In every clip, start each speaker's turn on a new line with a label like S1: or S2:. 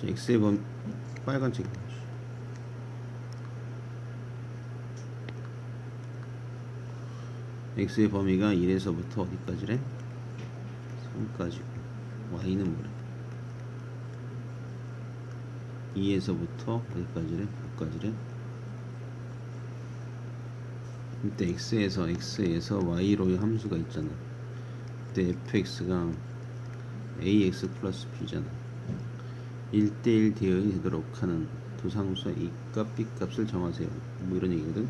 S1: 자, x의 범 빨간 책 x의 범위가 1에서부터 어디까지래? 3까지 y는 뭐래? 2에서부터 어디까지래? 9까지래? 이때 x에서 x에서 y로의 함수가 있잖아. 이때 fx가 ax 플러스 b잖아. 1대1 대응이 되도록 하는 두 상수의 a값, b값을 정하세요. 뭐 이런 얘기거든.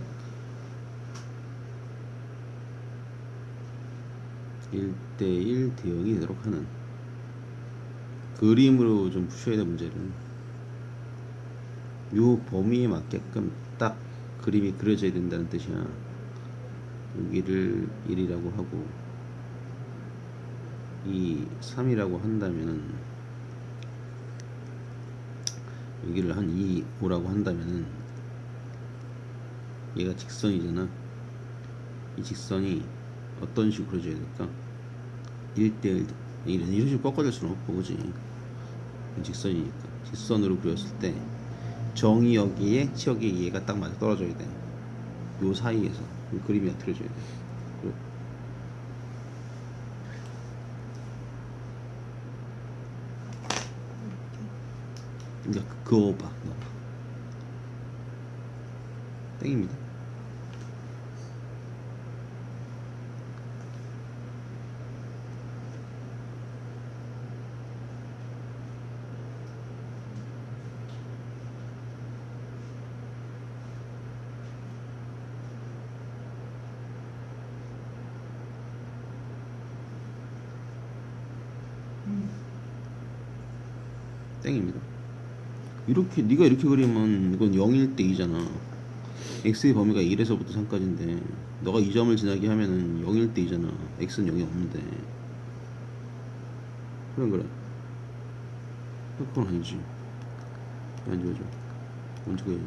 S1: 1대1 대응이 되도록 하는 그림으로 좀 푸셔야 돼 문제를 요 범위에 맞게끔 딱 그림이 그려져야 된다는 뜻이야 여기를 1이라고 하고 이 3이라고 한다면은 여기를 한 2, 5라고 한다면은 얘가 직선이잖아. 이 직선이 어떤 식으로 그려져야 될까? 1대1 이런 식으로 꺾어질 수는 없고 그지? 직선이니까. 직선으로 그렸을 때 정이 여기에 치역이 얘가 딱 맞아 떨어져야 돼 요 사이에서. 이 그림이 그려져야 돼 그래. 그러니까 그거 봐 그거 봐 땡입니다 땡입니다. 이렇게 네가 이렇게 그리면 이건 0일 때 2잖아. x의 범위가 1에서부터 3까지인데 너가 이 점을 지나게 하면은 0일 때 2잖아. x는 0이 없는데. 그래 그래. 그건 아니지. 안 지워져. 언제 그래?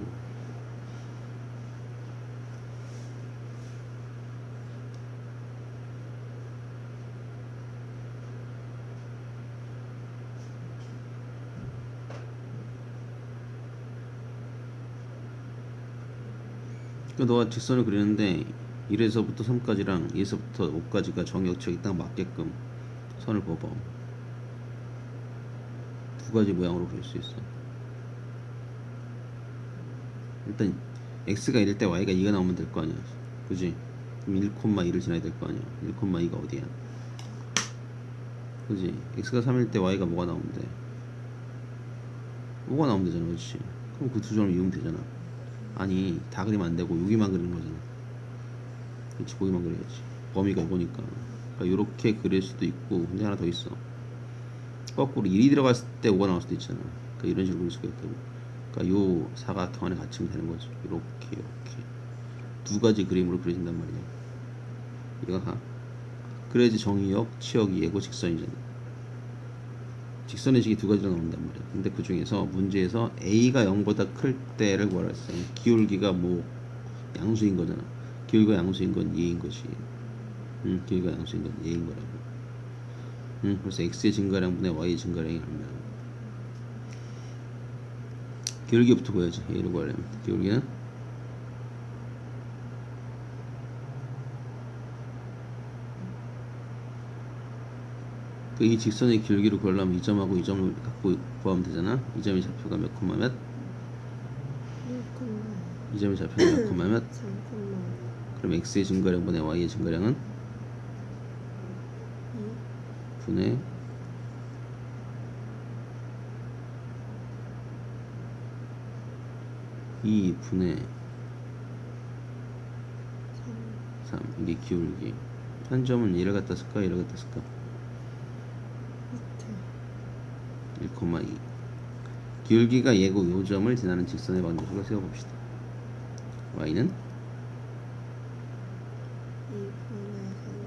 S1: 그러니까 너가 직선을 그리는데 1에서부터 3까지랑 2에서부터 5까지가 정역책이 딱 맞게끔 선을 그어봐 두 가지 모양으로 그릴 수 있어. 일단 x가 1일 때 y가 2가 나오면 될 거 아니야. 그지? 그럼 1,2를 지나야 될 거 아니야. 1,2가 어디야? 그지? x가 3일 때 y가 뭐가 나오면 돼? 5가 나오면 되잖아 그렇지 그럼 그 두 점을 이으면 되잖아 아니 다 그리면 안 되고 여기만 그리는 거잖아. 그렇지 거기만 그려야지. 범위가 이거니까. 그러니까 이렇게 그릴 수도 있고 근데 하나 더 있어. 거꾸로 1이 들어갔을 때 5가 나올 수도 있잖아. 그러니까 이런 식으로 그릴 수가 있다고. 그러니까 요 사각형 안에 갇히면 되는 거지. 이렇게 이렇게. 두 가지 그림으로 그려진단 말이야. 이거 가 그래야지 정의역, 치역이 예고 직선이잖아 직선의 식이 두 가지로 나온단 말이야. 근데 그 중에서 문제에서 a가 0보다 클 때를 했어? 기울기가 뭐 양수인 거잖아. 기울기가 양수인 건 예인 것이. 응, 기울기가 양수인 건 예인 거라고. 응, 그래서 x의 증가량분의 y의 증가량이 얼마야? 기울기부터 보여야지. 얘를 구하려면 기울기는 그 이 직선의 길기를 구하려면 이 점하고 이 점을 갖고 구하면 되잖아. 이 점이 좌표가 몇 콤마 몇?
S2: 1콤마
S1: 이 점이 좌표가 몇 콤마 몇?
S2: 3콤마
S1: 그럼 x의 증가량 분의 y의 증가량은
S2: 2
S1: 분의 이 분의
S2: 3
S1: 3 이게 기울기 한 점은 1을 갖다 쓸까 1을 갖다 쓸까
S2: 밑에
S1: 1,2 기울기가 예고 요 점을 지나는 직선의 방정식을 세워봅시다 y는
S2: 2분의 3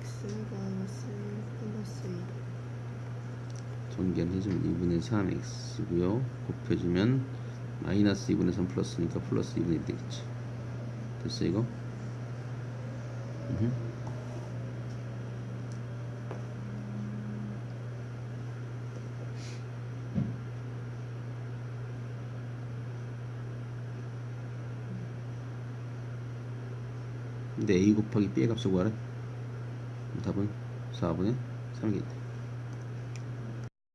S2: x 마이너스 1 플러스 2
S1: 전개해주면 2분의 3x고요 곱해주면 마이너스 2분의 3 플러스니까 플러스 2분의 1 되겠지 됐어 이거? 음흠. 근데 a 곱하기 b의 값을 구하래 답은 4분의 3이겠다